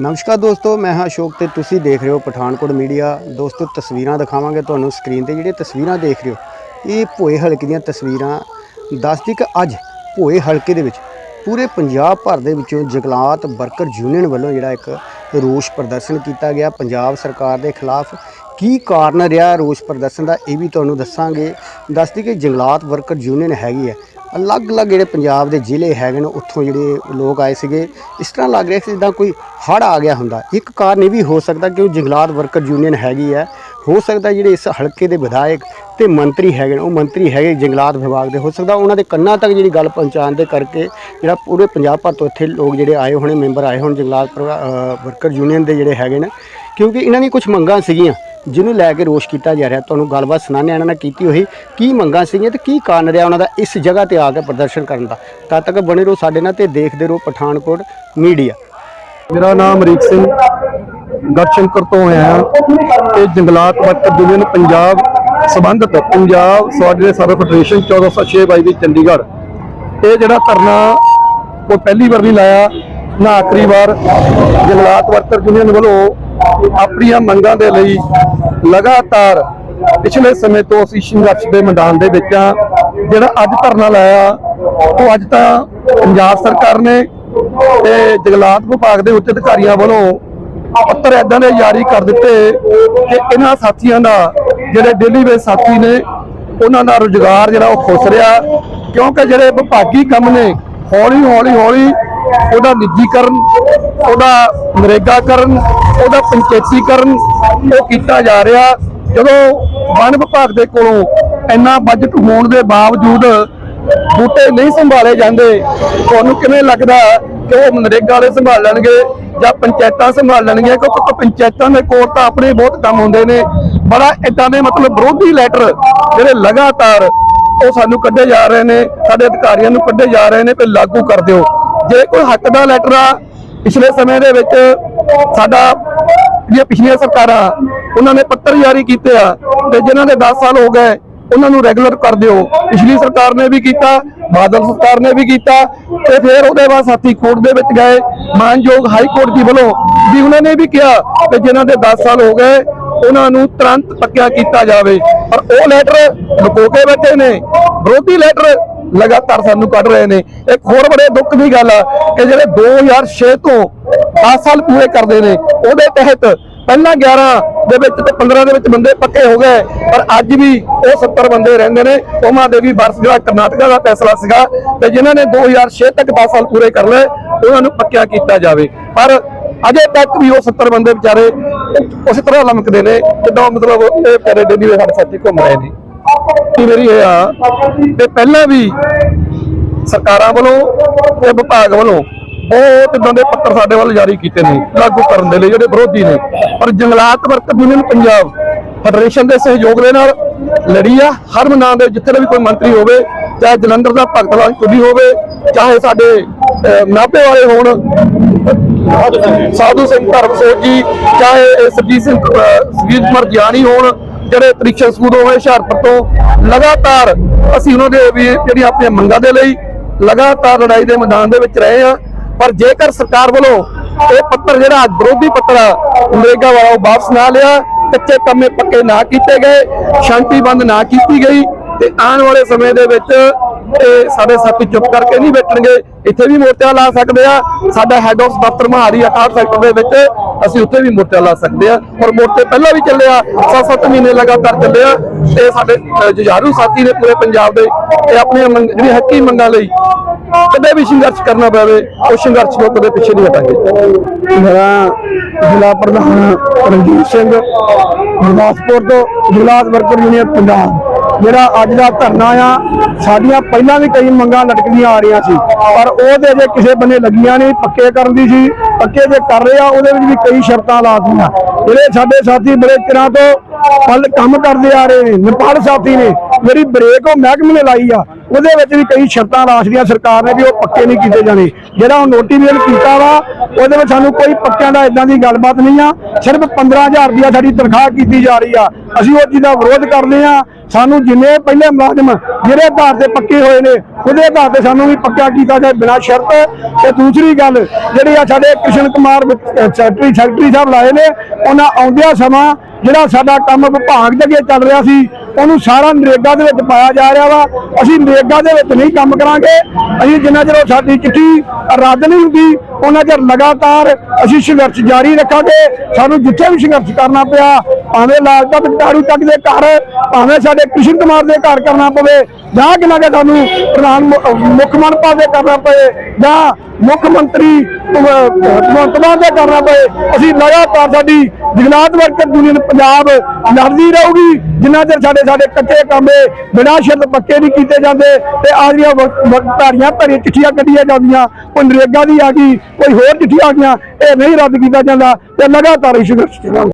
ਨਮਸਕਾਰ ਦੋਸਤੋ, ਮੈਂ ਹਾਂ ਅਸ਼ੋਕ ਤੇ ਤੁਸੀਂ ਦੇਖ ਰਹੇ ਹੋ ਪਠਾਨਕੋਟ ਮੀਡੀਆ। ਦੋਸਤੋ, ਤਸਵੀਰਾਂ ਦਿਖਾਵਾਂਗੇ ਤੁਹਾਨੂੰ ਸਕਰੀਨ ਤੇ ਜਿਹੜੇ ਤਸਵੀਰਾਂ ਦੇਖ ਰਹੇ ਹੋ। ਇਹ ਭੋਏ ਹਲਕੇ ਦੀਆਂ ਤਸਵੀਰਾਂ। ਦੱਸਦੀ ਕਿ ਅੱਜ ਭੋਏ ਹਲਕੇ ਦੇ ਵਿੱਚ ਪੂਰੇ ਪੰਜਾਬ ਭਰ ਦੇ ਵਿੱਚੋਂ ਜਗਲਾਤ ਵਰਕਰ ਯੂਨੀਅਨ ਵੱਲੋਂ ਜਿਹੜਾ ਇੱਕ ਰੋਸ ਪ੍ਰਦਰਸ਼ਨ ਕੀਤਾ ਗਿਆ। ਪੰਜਾਬ ਸਰਕਾਰ ਦੇ ਖਿਲਾਫ ਕੀ ਕਾਰਨ ਰਿਹਾ ਰੋਸ ਪ੍ਰਦਰਸ਼ਨ ਦਾ, ਇਹ ਵੀ ਤੁਹਾਨੂੰ ਦੱਸਾਂਗੇ। ਦੱਸਦੀ ਕਿ ਜੰਗਲਾਤ ਵਰਕਰ ਯੂਨੀਅਨ ਹੈਗੀ ਹੈ। ਅਲੱਗ-ਅਲੱਗ ਜਿਹੜੇ ਪੰਜਾਬ ਦੇ ਜ਼ਿਲ੍ਹੇ ਹੈਗੇ ਨੇ, ਉੱਥੋਂ ਜਿਹੜੇ ਲੋਕ ਆਏ ਸੀਗੇ, ਇਸ ਤਰ੍ਹਾਂ ਲੱਗ ਰਿਹਾ ਸੀ ਜਿੱਦਾਂ ਕੋਈ ਹੜ੍ਹ ਆ ਗਿਆ ਹੁੰਦਾ। ਇੱਕ ਕਾਰਨ ਇਹ ਵੀ ਹੋ ਸਕਦਾ ਕਿ ਉਹ ਜੰਗਲਾਤ ਵਰਕਰ ਯੂਨੀਅਨ ਹੈਗੀ ਹੈ। ਹੋ ਸਕਦਾ ਜਿਹੜੇ ਇਸ ਹਲਕੇ ਦੇ ਵਿਧਾਇਕ ਤੇ ਮੰਤਰੀ ਹੈਗੇ ਨੇ, ਉਹ ਮੰਤਰੀ ਹੈਗੇ ਜੰਗਲਾਤ ਵਿਭਾਗ ਦੇ, ਹੋ ਸਕਦਾ ਉਹਨਾਂ ਦੇ ਕੰਨਾਂ ਤੱਕ ਜਿਹੜੀ ਗੱਲ ਪਹੁੰਚਾਉਣ ਦੇ ਕਰਕੇ ਜਿਹੜਾ ਪੂਰੇ ਪੰਜਾਬ ਭਰ ਤੋਂ ਇੱਥੇ ਲੋਕ ਜਿਹੜੇ ਆਏ ਹੋਣੇ, ਮੈਂਬਰ ਆਏ ਹੋਣ, ਜੰਗਲਾਤ ਪ੍ਰਵਾ- ਵਰਕਰ ਯੂਨੀਅਨ ਦੇ ਜਿਹੜੇ ਹੈਗੇ ਨੇ, ਕਿਉਂਕਿ ਇਹਨਾਂ ਦੀ ਕੁਝ ਮੰਗਾਂ ਸੀਗੀਆਂ ਜਿਹਨੂੰ ਲੈ ਕੇ ਰੋਸ਼ ਕੀਤਾ ਜਾ ਰਿਹਾ। ਤੁਹਾਨੂੰ ਗੱਲਬਾਤ ਸੁਣਾਣੇ ਇਹਨਾਂ ਨੇ ਕੀਤੀ ਹੋਈ ਕੀ ਮੰਗਾਂ ਸੀਗੀਆਂ ਤੇ ਕੀ ਕਾਰਨ ਰਿਹਾ ਉਹਨਾਂ ਦਾ ਇਸ ਜਗ੍ਹਾ ਤੇ ਆ ਕੇ ਪ੍ਰਦਰਸ਼ਨ ਕਰਨ ਦਾ। ਤਦ ਤੱਕ ਬਣੇ ਰਹੋ ਸਾਡੇ ਨਾਲ ਤੇ ਦੇਖਦੇ ਰਹੋ ਪਠਾਨਕੋਟ ਮੀਡੀਆ। ਮੇਰਾ ਨਾਮ ਅਮਰੀਕ ਸਿੰਘ ਗੜਸ਼ੰਕਰ ਤੋਂ ਆਇਆ ਤੇ ਜੰਗਲਾਤ ਵਰਕਰ ਯੂਨੀਅਨ ਪੰਜਾਬ ਸੰਬੰਧਤ ਪੰਜਾਬ ਸਵਾਡਰੇ ਸਰਵ ਫੈਡਰੇਸ਼ਨ 1406 ਬਾਈ ਦੀ ਚੰਡੀਗੜ੍ਹ। ਇਹ ਜਿਹੜਾ ਧਰਨਾ ਕੋਈ ਪਹਿਲੀ ਵਾਰ ਨਹੀਂ ਲਾਇਆ, ਨਾ ਆਖਰੀ ਵਾਰ। ਜੰਗਲਾਤ ਵਰਕਰ ਯੂਨੀਅਨ ਵੱਲੋਂ ਆਪਣੀਆਂ ਮੰਗਾਂ ਦੇ ਲਈ ਲਗਾਤਾਰ ਪਿਛਲੇ ਸਮੇਂ ਤੋਂ ਅਸੀਂ ਸੰਘਰਸ਼ ਦੇ ਮੈਦਾਨ ਦੇ ਵਿੱਚ ਆ ਜਿਹੜਾ ਅੱਜ ਧਰਨਾ ਲਾਇਆ, ਉਹ ਅੱਜ ਤਾਂ ਪੰਜਾਬ ਸਰਕਾਰ ਨੇ ਤੇ ਜੰਗਲਾਤ ਵਿਭਾਗ ਦੇ ਉੱਚ ਅਧਿਕਾਰੀਆਂ ਵੱਲੋਂ ਪੱਤਰ ਏਦਾਂ ਦੇ ਜਾਰੀ ਕਰ ਦਿੱਤੇ ਕਿ ਇਹਨਾਂ ਸਾਥੀਆਂ ਦਾ, ਜਿਹੜੇ ਡੇਲੀ ਵੇਸ ਸਾਥੀ ਨੇ, ਉਹਨਾਂ ਦਾ ਰੁਜ਼ਗਾਰ ਜਿਹੜਾ ਉਹ ਖੁੱਸ ਰਿਹਾ। ਕਿਉਂਕਿ ਜਿਹੜੇ ਵਿਭਾਗੀ ਕੰਮ ਨੇ, ਹੌਲੀ ਹੌਲੀ ਹੌਲੀ ਉਹਦਾ ਨਿੱਜੀਕਰਨ, ਉਹਦਾ ਨਰੇਗਾਕਰਨ, ਉਹਦਾ ਪੰਚਾਇਤੀਕਰਨ ਉਹ ਕੀਤਾ ਜਾ ਰਿਹਾ। ਜਦੋਂ ਵਣ ਵਿਭਾਗ ਦੇ ਕੋਲੋਂ ਇੰਨਾ ਬਜਟ ਹੋਣ ਦੇ ਬਾਵਜੂਦ ਬੂਟੇ ਨਹੀਂ ਸੰਭਾਲੇ ਜਾਂਦੇ, ਤੁਹਾਨੂੰ ਕਿਵੇਂ ਲੱਗਦਾ ਕਿ ਉਹ ਨਰੇਗਾ ਵਾਲੇ ਸੰਭਾਲ ਲੈਣਗੇ ਜਾਂ ਪੰਚਾਇਤਾਂ ਸੰਭਾਲ ਲੈਣਗੀਆਂ, ਕਿਉਂਕਿ ਪੰਚਾਇਤਾਂ ਦੇ ਕੋਲ ਤਾਂ ਆਪਣੇ ਬਹੁਤ ਕੰਮ ਹੁੰਦੇ ਨੇ। ਬੜਾ ਇਦਾਂ ਦੇ ਮਤਲਬ ਵਿਰੋਧੀ ਲੈਟਰ ਜਿਹੜੇ ਲਗਾਤਾਰ ਉਹ ਸਾਨੂੰ ਕੱਢੇ ਜਾ ਰਹੇ ਨੇ, ਸਾਡੇ ਅਧਿਕਾਰੀਆਂ ਨੂੰ ਕੱਢੇ ਜਾ ਰਹੇ ਨੇ ਕਿ ਲਾਗੂ ਕਰ ਦਿਓ। ਜੇ ਕੋਈ ਹੱਕ ਦਾ ਲੈਟਰ ਆ, ਪਿਛਲੇ ਸਮੇਂ ਦੇ ਵਿੱਚ ਸਾਡਾ ਜਿਹੜੀਆਂ ਪਿਛਲੀਆਂ ਸਰਕਾਰਾਂ, ਉਹਨਾਂ ਨੇ ਪੱਤਰ ਜਾਰੀ ਕੀਤੇ ਆ ਤੇ ਜਿਨ੍ਹਾਂ ਦੇ 10 ਸਾਲ ਹੋ ਗਏ, ਉਹਨਾਂ ਨੂੰ ਰੈਗੂਲਰ ਕਰ ਦਿਓ। ਪਿਛਲੀ ਸਰਕਾਰ ਨੇ ਵੀ ਕੀਤਾ, ਬਾਦਲ ਸਰਕਾਰ ਨੇ ਵੀ ਕੀਤਾ ਤੇ ਫਿਰ ਉਹਦੇ ਬਾਅਦ ਸਾਥੀ ਕੋਰਟ ਦੇ ਵਿੱਚ ਗਏ। ਮਾਨਯੋਗ ਹਾਈ ਕੋਰਟ ਦੀ ਵੱਲੋਂ ਵੀ ਉਹਨਾਂ ਨੇ ਵੀ ਕਿਹਾ ਕਿ ਜਿਨ੍ਹਾਂ ਦੇ 10 ਸਾਲ ਹੋ ਗਏ, ਉਹਨਾਂ ਨੂੰ ਤੁਰੰਤ ਪੱਕਿਆ ਕੀਤਾ ਜਾਵੇ। ਪਰ ਉਹ ਲੈਟਰ ਲੁਕੋ ਕੇ ਬੈਠੇ ਨੇ। ਵਿਰੋਧੀ ਲੈਟਰ ਲਗਾਤਾਰ ਸਾਨੂੰ ਕੱਢ ਰਹੇ ਨੇ। ਇੱਕ ਹੋਰ ਬੜੇ ਦੁੱਖ ਦੀ ਗੱਲ ਆ ਕਿ ਜਿਹੜੇ 2006 ਤੋਂ 10 ਸਾਲ ਪੂਰੇ ਕਰਦੇ ਨੇ, ਉਹਦੇ ਤਹਿਤ ਪਹਿਲਾਂ 11 ਦੇ ਵਿੱਚ ਤੇ 15 ਦੇ ਵਿੱਚ ਬੰਦੇ ਪੱਕੇ ਹੋ ਗਏ, ਪਰ ਅੱਜ ਵੀ ਉਹ 70 ਬੰਦੇ ਰਹਿੰਦੇ ਨੇ। ਉਹਨਾਂ ਦੇ ਵੀ ਵਰਸ ਜਿਹੜਾ ਕਰਨਾਟਕਾ ਦਾ ਫੈਸਲਾ ਸੀਗਾ ਤੇ ਜਿਨ੍ਹਾਂ ਨੇ 2006 ਤੱਕ 10 ਸਾਲ ਪੂਰੇ ਕਰ ਲਏ, ਉਹਨਾਂ ਨੂੰ ਪੱਕਿਆ ਕੀਤਾ ਜਾਵੇ। ਪਰ ਅਜੇ ਤੱਕ ਵੀ ਉਹ 70 ਬੰਦੇ ਵਿਚਾਰੇ ਉਸੇ ਤਰ੍ਹਾਂ ਲਮਕਦੇ ਨੇ, ਜਿੱਦਾਂ ਮਤਲਬ ਇਹ ਵਿਚਾਰੇ ਡੇਲੀ ਸਾਡੇ ਸਾਥੀ ਘੁੰਮ ਰਹੇ ਨੇ। ਕੀ ਮੇਰੀ ਇਹ ਆ, ਤੇ ਪਹਿਲਾਂ ਵੀ ਸਰਕਾਰਾਂ ਵੱਲੋਂ ਤੇ ਵਿਭਾਗ ਵੱਲੋਂ ਬਹੁਤ ਇਦਾਂ ਦੇ ਪੱਤਰ ਸਾਡੇ ਵੱਲ ਜਾਰੀ ਕੀਤੇ ਨੇ ਲਾਗੂ ਕਰਨ ਦੇ ਲਈ ਜਿਹੜੇ ਵਿਰੋਧੀ ਨੇ। ਪਰ ਜੰਗਲਾਤ ਵਰਕਰ ਯੂਨੀਅਨ ਪੰਜਾਬ ਫੈਡਰੇਸ਼ਨ ਦੇ ਸਹਿਯੋਗ ਦੇ ਨਾਲ ਲੜੀ ਆ। ਹਰ ਨਾਂ ਦੇ ਜਿੱਥੇ ਵੀ ਕੋਈ ਮੰਤਰੀ ਹੋਵੇ ਚਾਹੇ ਜਲੰਧਰ ਦਾ ਭਗਤ ਲਾਲ ਚੁੱਡੀ ਹੋਵੇ ਚਾਹੇ ਸਾਡੇ ਅਹ, ਨਾਭੇ ਵਾਲੇ ਹੋਣ ਸਾਧੂ ਸਿੰਘ ਧਰਮਸੋਤ ਜੀ ਚਾਹੇ ਇਹ ਸਰਜੀਤ ਸਿੰਘ ਅਹ, ਕੁਮਾਰ ਗਿਆਨੀ ਹੋਣ ਜਿਹੜੇ ਪ੍ਰੀਖਿਆ ਸਕੂਲ ਹੋਏ ਹੁਸ਼ਿਆਰਪੁਰ ਤੋਂ ਲਗਾਤਾਰ ਅਸੀਂ ਉਹਨਾਂ ਦੇ ਵੀ ਜਿਹੜੀਆਂ ਆਪਣੀਆਂ ਮੰਗਾਂ ਦੇ ਲਈ ਲਗਾਤਾਰ ਲੜਾਈ ਦੇ ਮੈਦਾਨ ਦੇ ਵਿੱਚ ਰਹੇ ਆ। ਪਰ ਜੇਕਰ ਸਰਕਾਰ ਵੱਲੋਂ ਇਹ ਪੱਤਰ ਜਿਹੜਾ ਵਿਰੋਧੀ ਪੱਤਰ ਆ, ਨਰੇਗਾ ਵਾਲਾ ਉਹ ਵਾਪਸ ਨਾ ਲਿਆ, ਕੱਚੇ ਕੰਮੇ ਪੱਕੇ ਨਾ ਕੀਤੇ ਗਏ, ਸ਼ਾਂਤੀ ਬੰਦ ਨਾ ਕੀਤੀ ਗਈ, ਤੇ ਆਉਣ ਵਾਲੇ ਸਮੇਂ ਦੇ ਵਿੱਚ ਇਹ ਸਾਡੇ ਸਾਥੀ ਚੁੱਪ ਕਰਕੇ ਨਹੀਂ ਬੈਠਣਗੇ। ਇੱਥੇ ਵੀ ਮੋਰਚਾ ਲਾ ਸਕਦੇ ਆ। ਸਾਡਾ ਹੈੱਡ ਆਫ ਦਫ਼ਤਰ ਮਹਾਰੀ ਅਕਾਲ ਸੈਕਟਰ ਦੇ ਵਿੱਚ ਅਸੀਂ ਉੱਥੇ ਵੀ ਮੋਰਚਾ ਲਾ ਸਕਦੇ ਆ ਔਰ ਮੋਰਚੇ ਪਹਿਲਾਂ ਵੀ ਚੱਲੇ ਆ 7-7 ਮਹੀਨੇ ਲਗਾਤਾਰ ਚੱਲੇ ਆ। ਤੇ ਸਾਡੇ ਜੁਝਾਰੂ ਸਾਥੀ ਨੇ ਪੂਰੇ ਪੰਜਾਬ ਦੇ ਇਹ ਆਪਣੀਆਂ ਮੰਗ- ਜਿਹੜੀਆਂ ਹੱਕੀ ਮੰਗਾਂ ਲਈ ਕਦੇ ਵੀ ਸੰਘਰਸ਼ ਕਰਨਾ ਪਵੇ, ਉਹ ਸੰਘਰਸ਼ ਤੋਂ ਕਦੇ ਪਿੱਛੇ ਨਹੀਂ ਹਟਾਂਗੇ। ਮੇਰਾ ਜ਼ਿਲ੍ਹਾ ਪ੍ਰਧਾਨ ਰਣਜੀਤ ਸਿੰਘ, ਗੁਰਦਾਸਪੁਰ ਤੋਂ ਜ਼ਿਲ੍ਹਾ ਵਰਕਰ ਯੂਨੀਅਨ, ਪੰਜਾਬ। ਜਿਹੜਾ ਅੱਜ ਦਾ ਧਰਨਾ ਆ, ਸਾਡੀਆਂ ਪਹਿਲਾਂ ਵੀ ਕਈ ਮੰਗਾਂ ਲਟਕਦੀਆਂ ਆ ਰਹੀਆਂ ਸੀ, ਪਰ ਉਹਦੇ ਜੇ ਕਿਸੇ ਬੰਨੇ ਲੱਗੀਆਂ ਨਹੀਂ, ਪੱਕੇ ਕਰਨ ਦੀ ਸੀ, ਪੱਕੇ ਜੇ ਕਰ ਰਹੇ ਆ ਉਹਦੇ ਵਿੱਚ ਵੀ ਕਈ ਸ਼ਰਤਾਂ ਲਾਤੀਆਂ ਜਿਹੜੇ ਸਾਡੇ ਸਾਥੀ ਬੜੇ ਚਿਰਾਂ ਤੋਂ ਪਲ ਕੰਮ ਕਰਦੇ ਆ ਰਹੇ ਨੇ, ਨੇਪਾਲ ਸਾਥੀ ਨੇ ਜਿਹੜੀ ਬ੍ਰੇਕ ਉਹ ਮਹਿਕਮੇ ਨੇ ਲਾਈ ਆ, ਉਹਦੇ ਵਿੱਚ ਵੀ ਕਈ ਸ਼ਰਤਾਂ ਰਾਸ਼ਦੀਆਂ ਸਰਕਾਰ ਨੇ ਵੀ ਉਹ ਪੱਕੇ ਨਹੀਂ ਕੀਤੇ ਜਾਣੇ। ਜਿਹੜਾ ਉਹ ਨੋਟੀਫਿਕੇਸ਼ਨ ਕੀਤਾ ਵਾ, ਉਹਦੇ ਵਿੱਚ ਸਾਨੂੰ ਕੋਈ ਪੱਕਿਆਂ ਦਾ ਇਦਾਂ ਦੀ ਗੱਲਬਾਤ ਨਹੀਂ ਆ। ਸਿਰਫ 15000 ਰੁਪਇਆ ਸਾਡੀ ਤਨਖਾਹ ਕੀਤੀ ਜਾ ਰਹੀ ਆ। ਅਸੀਂ ਉਹ ਚੀਜ਼ ਦਾ ਵਿਰੋਧ ਕਰਦੇ ਆ। ਸਾਨੂੰ ਜਿੰਨੇ ਪਹਿਲੇ ਮੁਲਾਜ਼ਮ ਜਿਹੜੇ ਆਧਾਰ ਤੇ ਪੱਕੇ ਹੋਏ ਨੇ, ਉਹਦੇ ਆਧਾਰ ਤੇ ਸਾਨੂੰ ਵੀ ਪੱਕਾ ਕੀਤਾ ਜਾਏ ਬਿਨਾਂ ਸ਼ਰਤ। ਤੇ ਦੂਸਰੀ ਗੱਲ, ਜਿਹੜੀ ਆ ਸਾਡੇ ਕ੍ਰਿਸ਼ਨ ਕੁਮਾਰ ਸੈਕਟਰੀ ਸੈਕਟਰੀ ਸਾਹਿਬ ਲਾਏ ਨੇ, ਉਹਨਾਂ ਆਉਂਦਿਆਂ ਸਮਾਂ ਜਿਹੜਾ ਸਾਡਾ ਕੰਮ ਵਿਭਾਗ ਦੇ ਅੱਗੇ ਚੱਲ ਰਿਹਾ ਸੀ ਉਹਨੂੰ ਸਾਰਾ ਨਰੇਗਾ ਦੇ ਵਿੱਚ ਪਾਇਆ ਜਾ ਰਿਹਾ ਵਾ। ਅਸੀਂ ਨਰੇਗਾ ਦੇ ਵਿੱਚ ਨਹੀਂ ਕੰਮ ਕਰਾਂਗੇ। ਅਸੀਂ ਜਿੰਨਾ ਚਿਰ ਉਹ ਸਾਡੀ ਚਿੱਠੀ ਰੱਦ ਨਹੀਂ ਹੁੰਦੀ, ਉਹਨਾਂ ਚਿਰ ਲਗਾਤਾਰ ਅਸੀਂ ਸੰਘਰਸ਼ ਜਾਰੀ ਰੱਖਾਂਗੇ। ਸਾਨੂੰ ਜਿੱਥੇ ਵੀ ਸੰਘਰਸ਼ ਕਰਨਾ ਪਿਆ ਭਾਵੇਂ ਲਾਲ ਤੱਕ ਟਾੜੂ ਤੱਕ ਦੇ ਘਰ, ਭਾਵੇਂ ਸਾਡੇ ਕ੍ਰਿਸ਼ਨ ਕੁਮਾਰ ਦੇ ਘਰ ਕਰਨਾ ਪਵੇ, ਜਾਂ ਕਿਨਾਂ ਕਿ ਸਾਨੂੰ ਪ੍ਰਧਾਨ ਮੁੱਖ ਮੰਤਰੀ ਦੇ ਕਰਨਾ ਪਵੇ, ਜਾਂ ਮੁੱਖ ਮੰਤਰੀ ਭਗਵੰਤ ਮਾਨ ਦੇ ਕਰਨਾ ਪਵੇ, ਅਸੀਂ ਲਗਾਤਾਰ ਸਾਡੀ ਜਗਨਾਥ ਵਰਕਰ ਯੂਨੀਅਨ ਪੰਜਾਬ ਲੜਦੀ ਰਹੂਗੀ। ਜਿੰਨਾ ਚਿਰ ਸਾਡੇ ਸਾਡੇ ਕੱਚੇ ਕੰਮੇ ਬਿਨਾਂ ਸ਼ਰਤ ਪੱਕੇ ਨਹੀਂ ਕੀਤੇ ਜਾਂਦੇ, ਤੇ ਆ ਜਿਹੜੀਆਂ ਵਕਤਾਰੀਆਂ ਭਰੀ ਚਿੱਠੀਆਂ ਕੱਢੀਆਂ ਜਾਂਦੀਆਂ ਕੋਈ ਨਰੇਗਾ ਦੀ ਆ ਗਈ, ਕੋਈ ਹੋਰ ਚਿੱਠੀਆਂ ਆ ਗਈਆਂ, ਇਹ ਨਹੀਂ ਰੱਦ ਕੀਤਾ ਜਾਂਦਾ, ਤੇ ਲਗਾਤਾਰ ਹੀ ਸੰਘਰਸ਼ ਚੱਲਾਂਗੇ